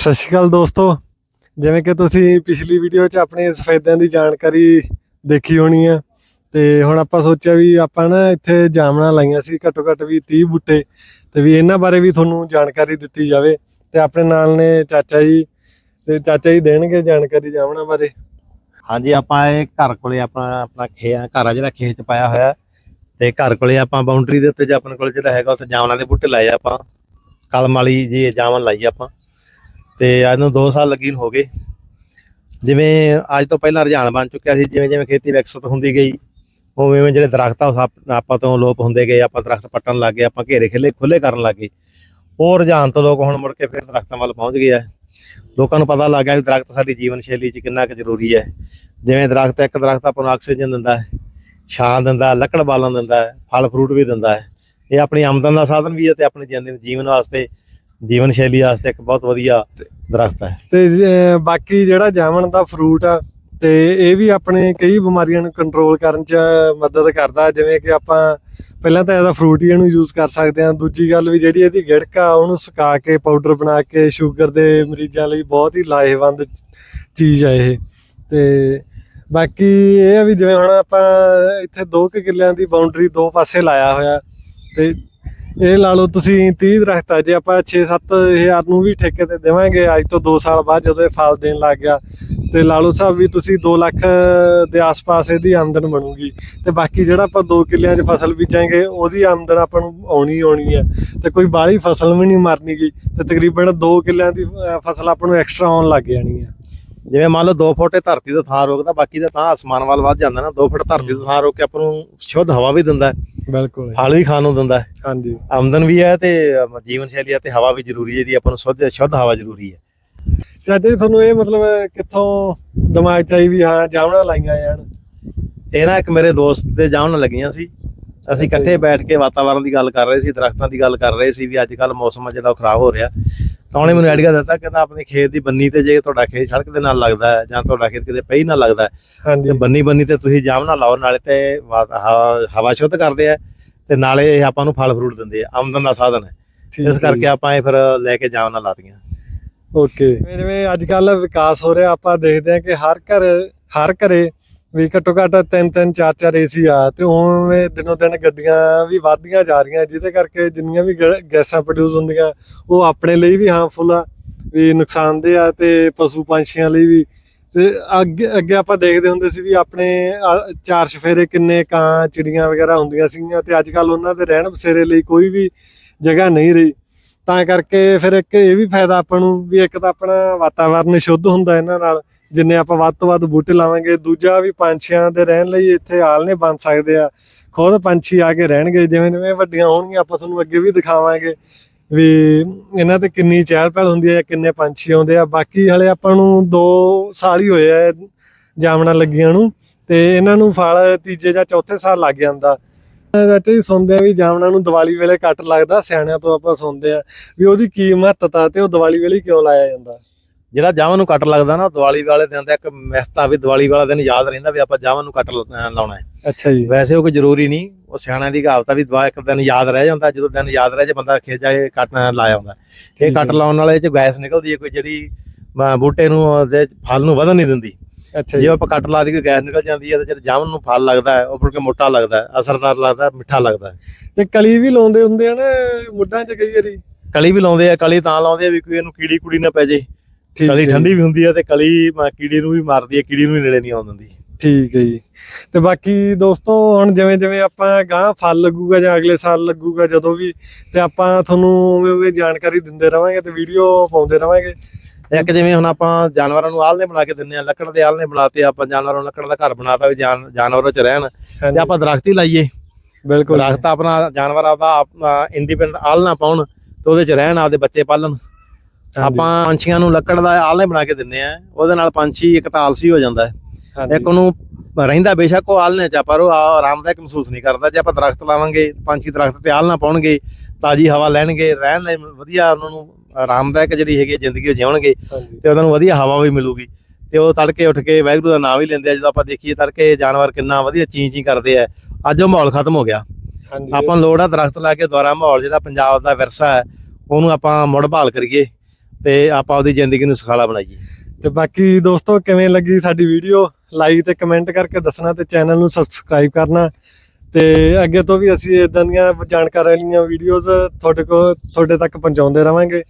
ਸਤਿ ਸ਼੍ਰੀ ਅਕਾਲ ਦੋਸਤੋ। ਜਿਵੇਂ ਕਿ ਤੁਸੀਂ ਪਿਛਲੀ ਵੀਡੀਓ 'ਚ ਆਪਣੇ ਸਫੈਦਿਆਂ ਦੀ ਜਾਣਕਾਰੀ ਦੇਖੀ ਹੋਣੀ ਆ। ਤੇ ਹੁਣ ਆਪਾਂ ਸੋਚਿਆ ਵੀ ਆਪਾਂ ਨਾ ਇੱਥੇ ਜਾਮਣਾ ਲਾਈਆਂ ਸੀ, ਘੱਟੋ ਘੱਟ ਵੀ 30 ਬੂਟੇ। ਤੇ ਵੀ ਇਹਨਾਂ ਬਾਰੇ ਵੀ ਤੁਹਾਨੂੰ ਜਾਣਕਾਰੀ ਦਿੱਤੀ ਜਾਵੇ। ਤੇ ਆਪਣੇ ਨਾਲ ਨੇ ਚਾਚਾ ਜੀ, ਤੇ ਚਾਚਾ ਜੀ ਦੇਣਗੇ ਜਾਣਕਾਰੀ ਜਾਮਣਾ ਬਾਰੇ। ਹਾਂਜੀ, ਆਪਾਂ ਇਹ ਘਰ ਕੋਲੇ ਆਪਣਾ ਆਪਣਾ ਖੇ ਘਰ ਆ ਜਿਹੜਾ ਖੇਤ ਪਾਇਆ ਹੋਇਆ। ਤੇ ਘਰ ਕੋਲੇ ਆਪਾਂ ਬਾਉਂਡਰੀ ਦੇ ਉੱਤੇ ਜੇ ਆਪਣੇ ਕੋਲ ਜਿਹੜਾ ਹੈਗਾ, ਉੱਥੇ ਜਾਮਨਾਂ ਦੇ ਬੂਟੇ ਲਾਏ ਆਪਾਂ। ਕਲਮ ਵਾਲੀ ਜੀ ਜਾਮਨ ਲਾਈ ਆਪਾਂ। ਤੇ ਅੱਜ ਨੂੰ 2 ਸਾਲ ਲੱਗੀ ਨੂੰ ਹੋ ਗਏ। ਜਿਵੇਂ ਅੱਜ ਤੋਂ ਪਹਿਲਾਂ ਰੁਝਾਨ ਬਣ ਚੁੱਕਿਆ ਸੀ, ਜਿਵੇਂ ਜਿਵੇਂ ਖੇਤੀ ਵਿਕਸਿਤ ਹੁੰਦੀ ਗਈ, ਉਵੇਂ ਉਵੇਂ ਜਿਹੜੇ ਦਰਖਤ ਆ ਆਪਾਂ ਤੋਂ ਲੋਪ ਹੁੰਦੇ ਗਏ, ਆਪਾਂ ਦਰਖਤ ਪੱਟਣ ਲੱਗ ਗਏ, ਆਪਾਂ ਘੇਰੇ ਖੇਲੇ ਖੁੱਲੇ ਕਰਨ ਲੱਗ ਗਏ। ਉਹ ਰੁਝਾਨ ਤੋਂ ਲੋਕ ਹੁਣ ਮੁੜ ਕੇ ਫਿਰ ਦਰਖਤਾਂ ਵੱਲ ਪਹੁੰਚ ਗਏ ਆ। ਲੋਕਾਂ ਨੂੰ ਪਤਾ ਲੱਗ ਗਿਆ ਵੀ ਦਰਖਤ ਸਾਡੀ ਜੀਵਨ ਸ਼ੈਲੀ 'ਚ ਕਿੰਨਾ ਕੁ ਜ਼ਰੂਰੀ ਹੈ। ਜਿਵੇਂ ਦਰਖਤ, ਇੱਕ ਦਰਖਤ ਆਪਾਂ ਨੂੰ ਆਕਸੀਜਨ ਦਿੰਦਾ ਹੈ, ਛਾਂ ਦਿੰਦਾ ਲੱਕੜ ਬਾਲਣ ਦਿੰਦਾ ਫਲ ਫਰੂਟ ਵੀ ਦਿੰਦਾ ਹੈ। ਇਹ ਆਪਣੀ ਆਮਦਨ ਦਾ ਸਾਧਨ ਵੀ ਹੈ ਤੇ ਆਪਣੀ ਜਿੰਦ- ਜੀਵਨ ਵਾਸਤੇ ਜੀਵਨ ਸ਼ੈਲੀ ਵਾਸਤੇ ਇੱਕ ਬਹੁਤ ਵਧੀਆ ਦਰਖਤ ਹੈ। ਤੇ ਅਹ, ਬਾਕੀ ਜਿਹੜਾ ਜਾਮਣ ਦਾ ਫਰੂਟ ਆ ਤੇ ਇਹ ਵੀ ਆਪਣੇ ਕਈ ਬਿਮਾਰੀਆਂ ਨੂੰ ਕੰਟਰੋਲ ਕਰਨ 'ਚ ਮਦਦ ਕਰਦਾ ਜਿਵੇਂ ਕਿ ਆਪਾਂ ਪਹਿਲਾਂ ਤਾਂ ਇਹਦਾ ਫਰੂਟ ਹੀ ਇਹਨੂੰ ਯੂਜ਼ ਕਰ ਸਕਦੇ ਹਾਂ। ਦੂਜੀ ਗੱਲ ਵੀ ਜਿਹੜੀ ਇਹਦੀ ਗਿੜਕ ਆ ਉਹਨੂੰ ਸੁਕਾ ਕੇ ਪਾਊਡਰ ਬਣਾ ਕੇ ਸ਼ੂਗਰ ਦੇ ਮਰੀਜ਼ਾਂ ਲਈ ਬਹੁਤ ਹੀ ਲਾਹੇਵੰਦ ਚੀਜ਼ ਆ ਇਹ। ਤੇ ਬਾਕੀ ਇਹ ਆ ਵੀ ਜਿਵੇਂ ਹੁਣ ਆਪਾਂ ਇੱਥੇ 2 ਕਿੱਲਿਆਂ ਦੀ ਬਾਉਂਡਰੀ ਦੋ ਪਾਸੇ ਲਾਇਆ ਹੋਇਆ ਤੇ ਇਹ ਲਾ ਲਓ ਤੁਸੀਂ 30 ਦਰਖਤ ਆ, ਜੇ ਆਪਾਂ 6-7 ਹਜ਼ਾਰ ਨੂੰ ਵੀ ਠੇਕੇ ਤੇ ਦੇਵਾਂਗੇ, ਅੱਜ ਤੋਂ 2 ਸਾਲ ਬਾਅਦ ਜਦੋਂ ਇਹ ਫਲ ਦੇਣ ਲੱਗ ਗਿਆ, ਤੇ ਲਾ ਲਓ ਸਾਹਿਬ ਵੀ ਤੁਸੀਂ 2 ਲੱਖ ਦੇ ਆਸ-ਪਾਸ ਇਹਦੀ ਆਮਦਨ ਬਣੂਗੀ। ਤੇ ਬਾਕੀ ਜਿਹੜਾ ਆਪਾਂ 2 ਕਿੱਲਿਆਂ 'ਚ ਫਸਲ ਬੀਜਾਂਗੇ, ਉਹਦੀ ਆਮਦਨ ਆਪਾਂ ਨੂੰ ਆਉਣੀ ਆਉਣੀ ਹੈ। ਤੇ ਕੋਈ ਬਾਹਲੀ ਫਸਲ ਵੀ ਨਹੀਂ ਮਰਨੀਗੀ, ਤੇ ਤਕਰੀਬਨ 2 ਕਿੱਲਿਆਂ ਦੀ ਫਸਲ ਆਪਾਂ ਨੂੰ ਐਕਸਟਰਾ ਆਉਣ ਲੱਗ ਜਾਣੀ ਹੈ। ਜਿਵੇਂ ਮੰਨ ਲਓ 2 ਫੁੱਟ ਧਰਤੀ ਤੋਂ ਥਾਂ ਰੋਕਦਾ ਬਾਕੀ ਦਾ ਥਾਂ ਅਸਮਾਨ ਵੱਲ ਵੱਧ ਜਾਂਦਾ ਨਾ 2 ਫੁੱਟ ਧਰਤੀ ਤੋਂ ਥਾਂ ਰੋਕ ਕੇ ਆਪਾਂ ਨੂੰ ਸ਼ੁੱਧ ਹਵਾ ਵੀ ਦਿੰਦਾ ਬਿਲਕੁਲ ਫਲ ਵੀ ਖਾਣ ਨੂੰ ਦਿੰਦਾ ਹੈ। ਹਾਂਜੀ। ਆਮਦਨ ਵੀ ਹੈ ਤੇ ਜੀਵਨ ਸ਼ੈਲੀ ਹੈ ਤੇ ਹਵਾ ਵੀ ਜ਼ਰੂਰੀ ਹੈ ਜੀ ਆਪਾਂ ਨੂੰ ਸ਼ੁੱਧ ਸ਼ੁੱਧ ਹਵਾ ਜ਼ਰੂਰੀ ਹੈ। ਜੀ ਤੁਹਾਨੂੰ ਇਹ ਮਤਲਬ ਕਿੱਥੋਂ ਦਿਮਾਗ 'ਚ ਆਈ ਵੀ ਹਾਂ ਜਾਮਣਾ ਲਾਈਆਂ ਜਾਣ? ਇਹ ਨਾ ਇੱਕ ਮੇਰੇ ਦੋਸਤ ਦੇ ਜਾਣ ਲੱਗੀਆਂ ਸੀ। ਅਸੀਂ ਇਕੱਠੇ। ਬੈਠ ਕੇ ਵਾਤਾਵਰਣ ਦੀ ਗੱਲ ਕਰ ਰਹੇ ਸੀ ਦਰਖਤਾਂ ਦੀ ਗੱਲ ਕਰ ਰਹੇ ਸੀ ਵੀ ਅੱਜ ਕੱਲ ਮੌਸਮ ਆ ਜਿਹੜਾ ਉਹ ਖਰਾਬ ਹੋ ਰਿਹਾ। ਤਾਂ ਉਹਨੇ ਮੈਨੂੰ ਆਈਡੀਆ ਦਿੱਤਾ ਕਹਿੰਦਾ ਆਪਣੇ ਖੇਤ ਦੀ ਬੰਨੀ ਤੇ ਜੇ ਤੁਹਾਡਾ ਖੇਤ ਸੜਕ ਦੇ ਨਾਲ ਲੱਗਦਾ ਹੈ ਜਾਂ ਤੁਹਾਡਾ ਖੇਤ ਕਿਤੇ ਪਈ ਨਾਲ ਲੱਗਦਾ ਹੈ ਹਾਂਜੀ। ਤੇ ਬੰਨੀ ਬੰਨੀ ਤੇ ਤੁਸੀਂ ਜਾਮ ਨਾ ਲਾਓ ਨਾਲੇ ਤੇ ਹਵਾ ਸ਼ੁੱਧ ਕਰਦੇ ਆ ਤੇ ਨਾਲੇ ਇਹ ਆਪਾਂ ਨੂੰ ਫਲ ਫਰੂਟ ਦਿੰਦੇ ਆ ਆਮਦਨ ਦਾ ਸਾਧਨ ਹੈ। ਇਸ ਕਰਕੇ। ਆਪਾਂ ਇਹ ਫਿਰ ਲੈ ਕੇ ਜਾਮ ਨਾਲ ਲਾਤੀਆਂ। ਓਕੇ। ਜਿਵੇਂ ਅੱਜ ਕੱਲ ਵਿਕਾਸ ਹੋ ਰਿਹਾ ਆਪਾਂ ਦੇਖਦੇ ਹਾਂ ਕਿ ਹਰ ਘਰ ਹਰ ਘਰੇ ਵੀ ਘੱਟੋ ਘੱਟ ਤਿੰਨ ਤਿੰਨ, ਚਾਰ ਚਾਰ ਏਸੀ ਆ ਤੇ ਉਵੇਂ ਦਿਨੋ ਦਿਨ ਗੱਡੀਆਂ ਵੀ ਵੱਧਦੀਆਂ ਜਾ ਰਹੀਆਂ, ਜਿਹਦੇ ਕਰਕੇ ਜਿੰਨੀਆਂ ਵੀ ਗੈ- ਗੈਸਾਂ ਪ੍ਰੋਡਿਊਸ ਹੁੰਦੀਆਂ, ਉਹ ਆਪਣੇ ਲਈ ਵੀ ਹਾਰਮਫੁਲ ਆ, ਵੀ ਨੁਕਸਾਨਦੇਹ ਆ ਤੇ ਪਸ਼ੂ ਪੰਛੀਆਂ ਲਈ ਵੀ। ਤੇ ਅੱਗੇ ਅੱਗੇ ਆਪਾਂ ਦੇਖਦੇ ਹੁੰਦੇ ਸੀ ਵੀ ਆਪਣੇ ਚਾਰ ਚਫੇਰੇ ਕਿੰਨੇ ਕਾਂ, ਚਿੜੀਆਂ ਵਗੈਰਾ ਹੁੰਦੀਆਂ ਸੀਗੀਆਂ ਤੇ ਅੱਜ ਕੱਲ ਉਹਨਾਂ ਦੇ ਰਹਿਣ ਬਸੇਰੇ ਲਈ ਕੋਈ ਵੀ ਜਗ੍ਹਾ ਨਹੀਂ ਰਹੀ। ਤਾਂ ਕਰਕੇ ਫਿਰ ਇੱਕ ਇਹ ਵੀ ਫਾਇਦਾ ਆਪਾਂ ਨੂੰ ਵੀ ਇੱਕ ਤਾਂ ਆਪਣਾ ਵਾਤਾਵਰਨ ਸ਼ੁੱਧ ਹੁੰਦਾ ਇਹਨਾਂ ਨਾਲ ਜਿੰਨੇ ਆਪਾਂ ਵੱਧ ਤੋਂ ਵੱਧ ਬੂਟੇ ਲਾਵਾਂਗੇ, ਦੂਜਾ ਵੀ ਪੰਛੀਆਂ ਦੇ ਰਹਿਣ ਲਈ ਇੱਥੇ ਆਲਣੇ ਬਣ ਸਕਦੇ ਆ। ਖੁਦ ਪੰਛੀ ਆ ਕੇ ਰਹਿਣਗੇ, ਜਿਵੇਂ ਜਿਵੇਂ ਵੱਡੀਆਂ ਹੋਣਗੀਆਂ, ਆਪਾਂ ਤੁਹਾਨੂੰ ਅੱਗੇ ਵੀ ਦਿਖਾਵਾਂਗੇ ਵੀ ਇਹਨਾਂ ਤੇ ਕਿੰਨੀ ਚਹਿਲ ਪਹਿਲ ਹੁੰਦੀ ਹੈ ਜਾਂ ਕਿੰਨੇ ਪੰਛੀ ਆਉਂਦੇ ਆ। ਬਾਕੀ ਹਲੇ ਆਪਾਂ ਨੂੰ 2 ਸਾਲ ਹੀ ਹੋਏ ਆ ਜਾਮਣਾ ਲੱਗੀਆਂ ਨੂੰ ਤੇ ਇਹਨਾਂ ਨੂੰ ਫਲ ਤੀਜੇ ਜਾਂ ਚੌਥੇ ਸਾਲ ਲੱਗ ਜਾਂਦਾ। ਚਾਚਾ ਜੀ ਸੁਣਦੇ ਆ ਵੀ ਜਾਮਣਾ ਨੂੰ ਦੀਵਾਲੀ ਵੇਲੇ ਕੱਟ ਲੱਗਦਾ, ਸਿਆਣਿਆਂ ਤੋਂ ਆਪਾਂ ਸੁਣਦੇ ਆ। ਵੀ ਉਹਦੀ ਕੀ ਮਹੱਤਤਾ ਤੇ ਉਹ ਦੀਵਾਲੀ ਵੇਲੇ ਕਿਉਂ ਲਾਇਆ ਜਾਂਦਾ? ਜਿਹੜਾ ਜਾਵਾਂ ਨੂੰ ਕੱਟ ਲੱਗਦਾ ਨਾ ਦੀਵਾਲੀ ਵਾਲੇ ਦਿਨ ਦਾ ਇੱਕ ਮਹਿਤਾ ਵੀ ਦੀਵਾਲੀ ਵਾਲਾ ਦਿਨ ਯਾਦ ਰਹਿੰਦਾ ਵੀ ਆਪਾਂ ਜਾਵਾਂ ਨੂੰ ਕੱਟ ਲਾਉਣਾ ਹੈ। ਅੱਛਾ ਜੀ। ਵੈਸੇ ਉਹ ਕੋਈ ਜ਼ਰੂਰੀ ਨਹੀਂ ਉਹ ਸਿਆਣਿਆਂ ਦੀ ਕਹਾਵਤ ਆ ਵੀ ਦਵਾ ਇੱਕ ਦਿਨ ਯਾਦ ਰਹਿ ਜਾਂਦਾ ਜਦੋਂ ਦਿਨ ਯਾਦ ਰਹਿ ਜਾ ਬੰਦਾ ਖੇਤ ਜਾ ਕੇ ਕੱਟ ਲਾਇਆ ਹੁੰਦਾ। ਇਹ ਕੱਟ। ਲਾਉਣ ਵਾਲੇ ਚ ਗੈਸ ਨਿਕਲਦੀ ਹੈ ਕੋਈ ਜਿਹੜੀ ਬੂਟੇ ਨੂੰ ਉਹਦੇ ਫਲ ਨੂੰ ਵਧਣ ਨਹੀਂ ਦਿੰਦੀ। ਅੱਛਾ ਜੇ। ਆਪਾਂ ਕੱਟ ਲਾ ਦੀ ਕੋਈ ਗੈਸ ਨਿਕਲ ਜਾਂਦੀ ਹੈ ਤੇ ਜਿਹੜਾ ਜਾਮਨ ਨੂੰ ਫਲ ਲੱਗਦਾ ਹੈ ਉਹ ਕੇ ਮੋਟਾ ਲੱਗਦਾ ਹੈ ਅਸਰਦਾਰ ਲੱਗਦਾ ਹੈ, ਮਿੱਠਾ ਲੱਗਦਾ ਤੇ ਕਲੀ ਵੀ ਲਾਉਂਦੇ ਹੁੰਦੇ ਆ ਨਾ ਮੁੱਢਾਂ 'ਚ ਕਈ ਵਾਰੀ? ਕਲੀ ਵੀ ਲਾਉਂਦੇ ਆ ਕਲੀ ਤਾਂ ਲਾਉਂਦੇ ਆ ਵੀ ਕੋਈ ਇਹਨੂੰ ਕੀੜੀ ਕੁੜੀ ਨਾ ਪੈ ਜੇ। ਕਲੀ ਠੰਡੀ ਵੀ ਹੁੰਦੀ ਹੈ ਤੇ ਕਲੀ ਮ- ਕੀੜੀ ਨੂੰ ਵੀ ਮਾਰਦੀ ਹੈ ਕੀੜੀ ਨੂੰ ਵੀ ਨੇੜੇ ਨਹੀਂ ਆਉਣ ਦਿੰਦੀ। ਠੀਕ ਹੈ ਜੀ। ਤੇ ਬਾਕੀ ਦੋਸਤੋ ਹੁਣ ਜਿਵੇਂ ਜਿਵੇਂ ਆਪਾਂ ਗਾਂ ਫਲ ਲੱਗੂਗਾ ਜਾਂ ਅਗਲੇ ਸਾਲ ਲੱਗੂਗਾ ਜਦੋਂ ਵੀ ਤੇ ਆਪਾਂ ਤੁਹਾਨੂੰ ਉਵੇਂ ਉਵੇਂ ਜਾਣਕਾਰੀ ਦਿੰਦੇ ਰਵਾਂਗੇ ਤੇ ਵੀਡੀਓ ਪਾਉਂਦੇ ਰਵਾਂਗੇ। ਇੱਕ ਜਿਵੇਂ ਹੁਣ ਆਪਾਂ ਜਾਨਵਰਾਂ ਨੂੰ ਆਲਣੇ ਬਣਾ ਕੇ ਦਿੰਨੇ ਆ ਲੱਕੜ ਦੇ ਆਲਣੇ ਬਣਾਤੇ ਆਪਾਂ ਜਾਨਵਰਾਂ ਨੂੰ ਲੱਕੜ ਦਾ ਘਰ ਬਣਾਤਾ ਵੀ ਜਾਨ ਜਾਨਵਰ ਚ ਰਹਿਣ। ਤੇ ਆਪਾਂ ਦਰਖਤ ਹੀ ਲਾਈਏ। ਬਿਲਕੁਲ ਦਰਖਤ ਆਪਣਾ ਜਾਨਵਰ ਆਪਦਾ ਇੰਡੀਪੈਂਡੈਂਟ ਆਲਣਾ ਪਾਉਣ ਤੇ ਉਹਦੇ ਚ ਰਹਿਣ ਆਪਦੇ ਬੱਚੇ ਪਾਲਣ। ਆਪਾਂ ਪੰਛੀਆਂ ਨੂੰ ਲੱਕੜ ਦਾ ਆਲਣੇ ਬਣਾ ਕੇ ਦਿੰਨੇ ਆ ਉਹਦੇ ਨਾਲ ਪੰਛੀ ਇੱਕ ਤਾਂ ਆਲਸੀ ਹੋ ਜਾਂਦਾ ਹੈ। ਇੱਕ ਉਹਨੂੰ ਰਹਿੰਦਾ ਬੇਸ਼ੱਕ ਉਹ ਆਲਣੇ ਚ ਪਰ ਉਹ ਆਰਾਮਦਾਇਕ ਮਹਿਸੂਸ ਨਹੀਂ ਕਰਦਾ। ਜੇ ਆਪਾਂ ਦਰਖਤ ਲਾਵਾਂਗੇ ਪੰਛੀ ਦਰਖਤ ਤੇ ਆਲਣਾ ਪਾਉਣਗੇ ਤਾਜੀ ਹਵਾ ਲੈਣਗੇ ਰਹਿਣ ਲਈ ਵਧੀਆ ਉਹਨਾਂ ਨੂੰ ਆਰਾਮਦਾਇਕ ਜਿਹੜੀ ਹੈਗੀ ਜ਼ਿੰਦਗੀ ਜਿਉਣਗੇ ਤੇ ਉਹਨਾਂ ਨੂੰ ਵਧੀਆ ਹਵਾ ਵੀ ਮਿਲੂਗੀ। ਤੇ ਉਹ ਤੜਕੇ ਉੱਠ ਕੇ ਵਾਹਿਗੁਰੂ ਦਾ ਨਾਮ ਵੀ ਲੈਂਦੇ ਆ ਜਦੋਂ ਆਪਾਂ ਦੇਖੀਏ ਤੜਕੇ ਜਾਨਵਰ ਕਿੰਨਾ ਵਧੀਆ ਚੀਂ ਚੀਂ ਕਰਦੇ ਆ। ਅੱਜ ਉਹ ਮਾਹੌਲ ਖਤਮ ਹੋ ਗਿਆ। ਆਪਾਂ ਲੋੜ ਆ ਦਰਖਤ ਲਾ ਕੇ ਦੁਆਰਾ ਮਾਹੌਲ ਜਿਹੜਾ ਪੰਜਾਬ ਦਾ ਵਿਰਸਾ ਹੈ ਉਹਨੂੰ ਆਪਾਂ ਮੁੜ ਬਹਾਲ ਕਰੀਏ। ਤੇ ਆਪਾਂ ਆਪਦੀ ਜ਼ਿੰਦਗੀ ਨੂੰ ਸੁਖਾਲਾ ਬਣਾਈਏ। ਤੇ ਬਾਕੀ ਦੋਸਤੋ, ਕਿਵੇਂ ਲੱਗੀ ਸਾਡੀ ਵੀਡੀਓ? ਲਾਈਕ ਤੇ ਕਮੈਂਟ ਕਰਕੇ ਦੱਸਣਾ ਤੇ ਚੈਨਲ ਨੂੰ ਸਬਸਕ੍ਰਾਈਬ ਕਰਨਾ। ਤੇ ਅੱਗੇ ਤੋਂ ਵੀ ਅਸੀਂ ਇਦਾਂ ਦੀਆਂ ਜਾਣਕਾਰੀ ਵਾਲੀਆਂ ਵੀਡੀਓਜ਼ ਤੁਹਾਡੇ ਕੋਲ ਤੁਹਾਡੇ ਤੱਕ ਪਹੁੰਚਾਉਂਦੇ ਰਵਾਂਗੇ।